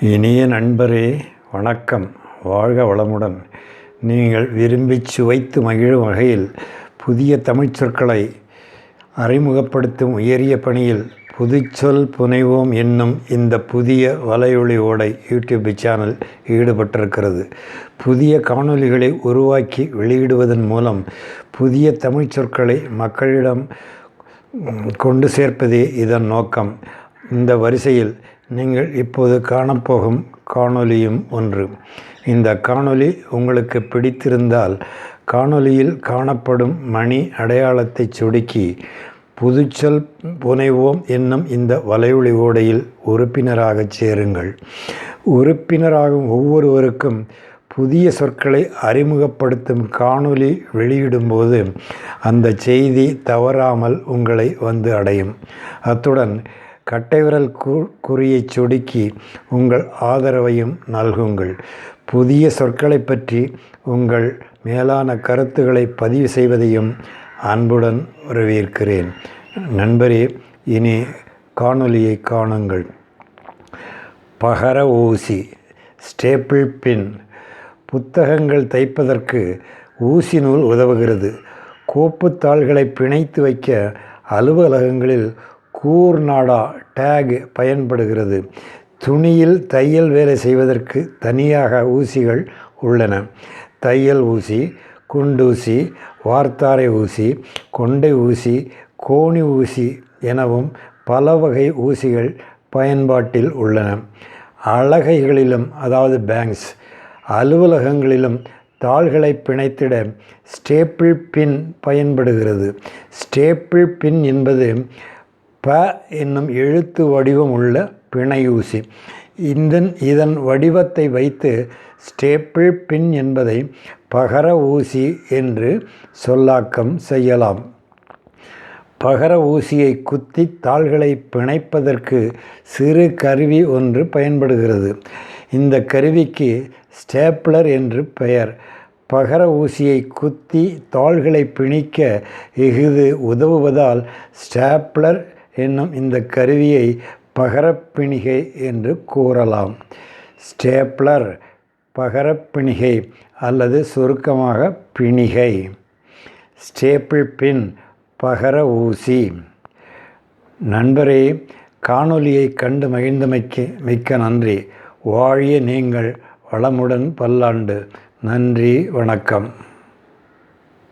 இனிய நண்பரே வணக்கம். வாழ்க வளமுடன். நீங்கள் விரும்பி சுவைத்து மகிழும் வகையில் புதிய தமிழ்ச் சொற்களை அறிமுகப்படுத்தும் உயரிய பணியில் புதுச்சொல் புனைவோம் என்னும் இந்த புதிய வலையொலி ஓடை யூடியூப் சேனல் ஈடுபட்டிருக்கிறது. புதிய காணொளிகளை உருவாக்கி வெளியிடுவதன் மூலம் புதிய தமிழ்ச் சொற்களை மக்களிடம் கொண்டு சேர்ப்பதே இதன் நோக்கம். இந்த வரிசையில் நீங்கள் இப்போது காணப்போகும் காணொலியும் ஒன்று. இந்த காணொலி உங்களுக்கு பிடித்திருந்தால் காணொலியில் காணப்படும் மணி அடையாளத்தை சொடுக்கி புதுச்சொல் புனைவோம் என்னும் இந்த வலையொலி ஓடையில் உறுப்பினராகச் சேருங்கள். உறுப்பினராகும் ஒவ்வொருவருக்கும் புதிய சொற்களை அறிமுகப்படுத்தும் காணொளி வெளியிடும்போது அந்த செய்தி தவறாமல் உங்களை வந்து அடையும். அத்துடன் கட்டைவிரல் கு குறியை சொடுக்கி உங்கள் ஆதரவையும் நல்குங்கள். புதிய சொற்களை பற்றி உங்கள் மேலான கருத்துக்களை பதிவு செய்வதையும் அன்புடன் வரவேற்கிறேன். நண்பரே இனி காணொலியை காணுங்கள். பகர ஊசி ஸ்டேப்பிள் பின். புத்தகங்கள் தைப்பதற்கு ஊசி நூல் உதவுகிறது. கோப்புத்தாள்களை பிணைத்து வைக்க அலுவலகங்களில் கூர்நாடா டேக் பயன்படுகிறது. துணியில் தையல் வேலை செய்வதற்கு தனியாக ஊசிகள் உள்ளன. தையல் ஊசி குண்டூசி வார்த்தாரை ஊசி கொண்டை ஊசி கோணி ஊசி எனவும் பல வகை ஊசிகள் பயன்பாட்டில் உள்ளன. அழகைகளிலும் அதாவது பேங்க்ஸ் அலுவலகங்களிலும் தாள்களை பிணைத்திட ஸ்டேப்பிள் பின் பயன்படுகிறது. ஸ்டேப்பிள் பின் என்பது ப என்னும் எழுத்து வடிவம் உள்ள பிணையூசி. இந்த இதன் வடிவத்தை வைத்து ஸ்டேப்பிள் பின் என்பதை பகர ஊசி என்று சொல்லாக்கம் செய்யலாம். பகர ஊசியை குத்தி தாள்களை பிணைப்பதற்கு சிறு கருவி ஒன்று பயன்படுகிறது. இந்த கருவிக்கு ஸ்டேப்லர் என்று பெயர். பகர ஊசியை குத்தி தாள்களை பிணிக்க இஃது உதவுவதால் ஸ்டேப்லர் என்னும் இந்த கருவியை பகரப்பிணிகை என்று கூறலாம். ஸ்டேப்லர் பகரப்பிணிகை அல்லது சுருக்கமாக பிணிகை. ஸ்டேப்பிள் பின் பகர ஊசி. நண்பரே காணொலியை கண்டு மகிழ்ந்தமைக்கு மிக்க நன்றி. வாழிய நீங்கள் வளமுடன் பல்லாண்டு. நன்றி வணக்கம்.